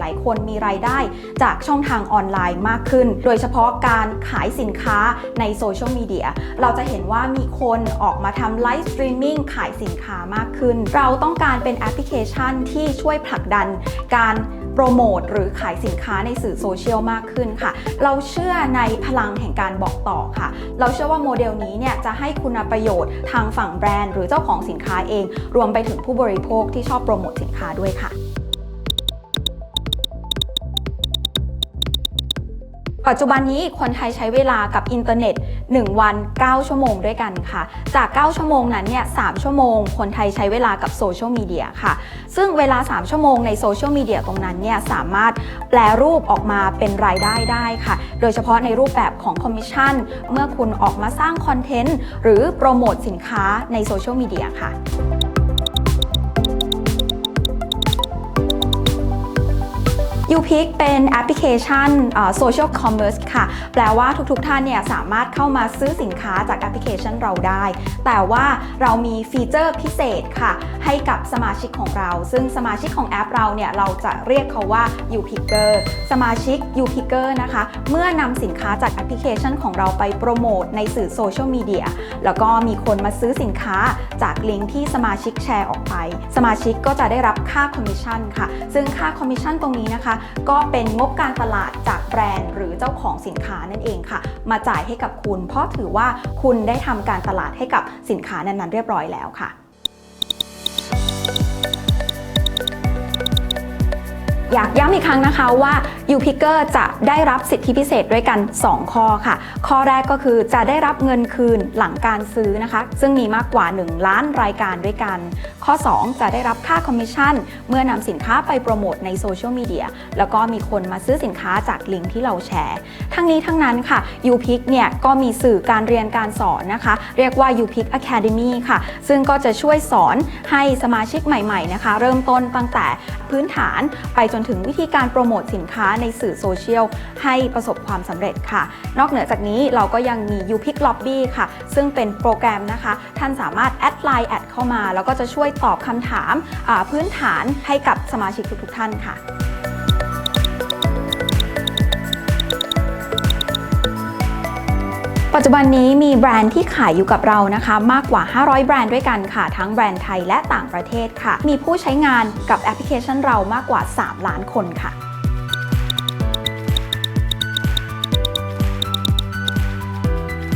หลายคนมีรายได้จากช่องทางออนไลน์มากขึ้น โดยเฉพาะการขายสินค้าในโซเชียลมีเดีย เราจะเห็นว่ามีคนออกมาทำไลฟ์สตรีมมิ่งขายสินค้ามากขึ้น เราต้องการเป็นแอปพลิเคชันที่ช่วยผลักดันการโปรโมทหรือขายสินค้าในสื่อโซเชียลมากขึ้นค่ะ เราเชื่อในพลังแห่งการบอกต่อค่ะ เราเชื่อว่าโมเดลนี้เนี่ยจะให้คุณประโยชน์ทางฝั่งแบรนด์ หรือเจ้าของสินค้าเอง รวมไปถึงผู้บริโภคที่ชอบโปรโมทสินค้าด้วยค่ะ ปัจจุบันนี้คนไทยใช้เวลากับอินเทอร์เน็ต 1 วัน 9 ชั่วโมงด้วยกันค่ะ จาก 9 ชั่วโมงนั้นเนี่ย 3 ชั่วโมง คนไทยใช้เวลากับโซเชียลมีเดียค่ะ ซึ่งเวลา 3 ชั่วโมงในโซเชียลมีเดียตรงนั้นเนี่ย สามารถแปลรูปออกมาเป็นรายได้ได้ค่ะ โดยเฉพาะในรูปแบบของคอมมิชชั่น เมื่อคุณออกมาสร้างคอนเทนต์หรือโปรโมทสินค้าในโซเชียลมีเดียค่ะ u p i c เป็นแอปพลิเคชันโซเชียลคอมเมอร์สค่ะ แปลว่าทุกๆท่านเนี่ยสามารถเข้ามาซื้อสินค้าจากแอปพลิเคชันเราได้ แต่ว่าเรามีฟีเจอร์พิเศษค่ะ ให้กับสมาชิกของเรา ซึ่งสมาชิกของแอปเราเนี่ยเราจะเรียกเขาว่า u p i c k e r สมาชิก u p i c k e r นะคะ เมื่อนำสินค้าจากแอปพลิเคชันของเราไปโปรโมทในสื่อโซเชียลมีเดียแล้วก็มีคนมาซื้อสินค้าจากลิงก์ที่สมาชิกแชร์ออกไป สมาชิกก็จะได้รับค่าคอมมิชชั่นค่ะ ซึ่งค่าคอมมิชชั่นตรงนี้นะคะก็เป็นงบการตลาดจากแบรนด์ หรือเจ้าของสินค้านั่นเองค่ะ มาจ่ายให้กับคุณ เพราะถือว่าคุณได้ทำการตลาดให้กับสินค้านั้นๆเรียบร้อยแล้วค่ะ อยากย้ำอีกครั้งนะคะว่า u p i c k e r จะได้รับสิทธิพิเศษด้วยกัน 2 ข้อค่ะ ข้อแรกก็คือจะได้รับเงินคืนหลังการซื้อนะคะ ซึ่งมีมากกว่า 1 ล้านรายการด้วยกัน ข้อ 2 จะได้รับค่าคอมมิชชั่น เมื่อนำสินค้าไปโปรโมทในโซเชียลมีเดียแล้วก็มีคนมาซื้อสินค้าจากลิงก์ที่เราแชร์ ทั้งนี้ทั้งนั้นค่ะ u p i c เนี่ยก็มีสื่อการเรียนการสอนนะคะ เรียกว่า u p i c Academy ค่ะ ซึ่งก็จะช่วยสอนให้สมาชิกใหม่ๆนะคะ เริ่มต้นตั้งแต่พื้นฐานไปจนถึงวิธีการโปรโมทสินค้าในสื่อโซเชียลให้ประสบความสำเร็จค่ะ นอกเหนือจากนี้เราก็ยังมี u p i c Lobby ค่ะ ซึ่งเป็นโปรแกรมนะคะ ท่านสามารถแอดไลน์แอดเข้ามา แล้วก็จะช่วยตอบคำถามพื้นฐานให้กับสมาชิกทุกๆท่านค่ะ ปัจจุบันนี้มีแบรนด์ที่ขายอยู่กับเรานะคะ มากกว่า 500 แบรนด์ด้วยกันค่ะ ทั้งแบรนด์ไทยและต่างประเทศค่ะ มีผู้ใช้งานกับแอปพลิเคชันเรามากกว่า 3 ล้านคนค่ะ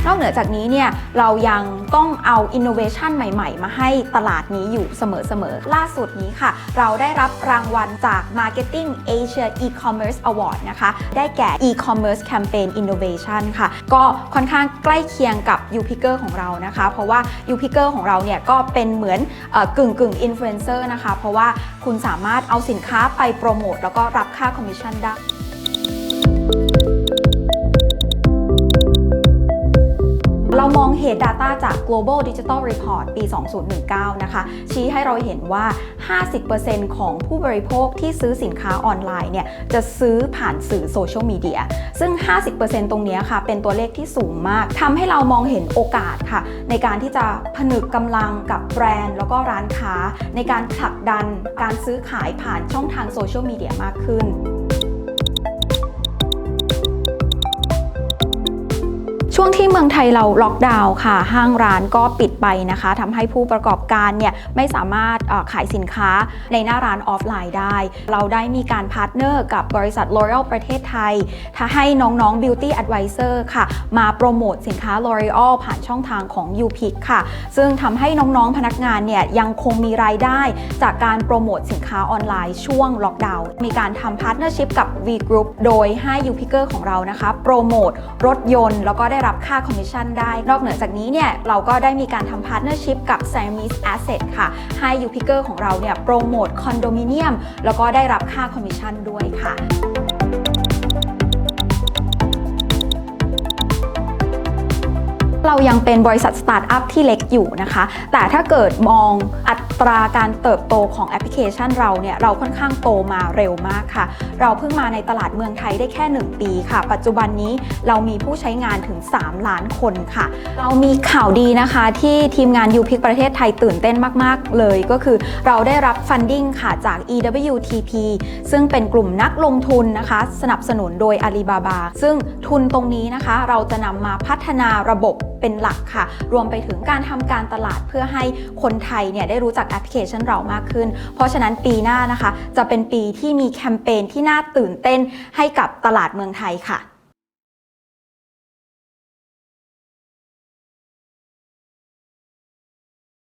นอกเหนือจากนี้เนี่ยเรายังต้องเอาอินโนเวชันใหม่ๆ มาให้ตลาดนี้อยู่เสมอๆ ล่าสุดนี้ค่ะ เราได้รับรางวัลจาก Marketing Asia E-commerce Award นะคะ ได้แก่ E-commerce Campaign Innovation ค่ะ ก็ค่อนข้างใกล้เคียงกับ u p i c k e r ของเรานะคะ เพราะว่า u p i c k e r ของเราเนี่ยก็เป็นเหมือนอกึ่งกึ่งอินฟลูเอนเซอร์นะคะ เพราะว่าคุณสามารถเอาสินค้าไปโปรโมทแล้วก็รับค่าคอมมิชชั่นได้ เรามองเหตุ Data จาก Global Digital Report ปี 2019 นะคะ ชี้ให้เราเห็นว่า 50%ของผู้บริโภคที่ซื้อสินค้าออนไลน์เนี่ย จะซื้อผ่านสื่อโซเชียลมีเดีย ซึ่ง 50%ตรงนี้ค่ะ เป็นตัวเลขที่สูงมาก ทำให้เรามองเห็นโอกาสค่ะ ในการที่จะผนึกกำลังกับแบรนด์ แล้วก็ร้านค้า ในการผลักดันการซื้อขายผ่านช่องทางโซเชียลมีเดียมากขึ้น ช่วงที่เมืองไทยเราล็อกดาวน์ค่ะ ห้างร้านก็ปิดไปนะคะทำให้ผู้ประกอบการเนี่ยไม่สามารถขายสินค้าในหน้าร้านออฟไลน์ได้ เราได้มีการพาร์ทเนอร์กับบริษัท L'Oreal ประเทศไทยถ้าให้น้องๆ Beauty Advisor ค่ะ มาโปรโมทสินค้า L'Oreal ผ่านช่องทางของ u p i c ค่ะ ซึ่งทำให้น้องๆ พนักงานเนี่ยยังคงมีรายได้จากการโปรโมทสินค้าออนไลน์ช่วงล็อกดาวน์มีการทำพาร์ทเนอร์ชิพกับ V Group โดยให้ u p i c ของเรานะคะ โปรโมทรถยนต์แล้วก็ได้รับับค่าคอมมิชชั่นได้ นอกเหนือจากนี้เนี่ยเราก็ได้มีการทำพาร์ทเนอร์ชิพกับ s a m i s Asset ค่ะ ให้ยูพิเกอร์ของเราเนี่ยโปรโมทคอนโดมิเนียมแล้วก็ได้รับค่าคอมมิชชั่นด้วยค่ะ เรายังเป็นบริษัทสตาร์ทอัพที่เล็กอยู่นะคะ แต่ถ้าเกิดมองอัตราการเติบโตของแอปพลิเคชันเราเนี่ยเราค่อนข้างโตมาเร็วมากค่ะ เราเพิ่งมาในตลาดเมืองไทยได้แค่ 1 ปีค่ะ ปัจจุบันนี้เรามีผู้ใช้งานถึง 3 ล้านคนค่ะ เรามีข่าวดีนะคะ ที่ทีมงาน u p i c ประเทศไทยตื่นเต้นมาก ๆ เลยก็คือเราได้รับฟันดิ้งค่ะจาก EWTP ซึ่งเป็นกลุ่มนักลงทุนนะคะ สนับสนุนโดย Alibaba ซึ่งทุนตรงนี้นะคะ เราจะนำมาพัฒนาระบบเป็นหลักค่ะ รวมไปถึงการทำการตลาดเพื่อให้คนไทยเนี่ยได้รู้จักแอปพลิเคชันเรามากขึ้น เพราะฉะนั้นปีหน้านะคะ จะเป็นปีที่มีแคมเปญที่น่าตื่นเต้นให้กับตลาดเมืองไทยค่ะ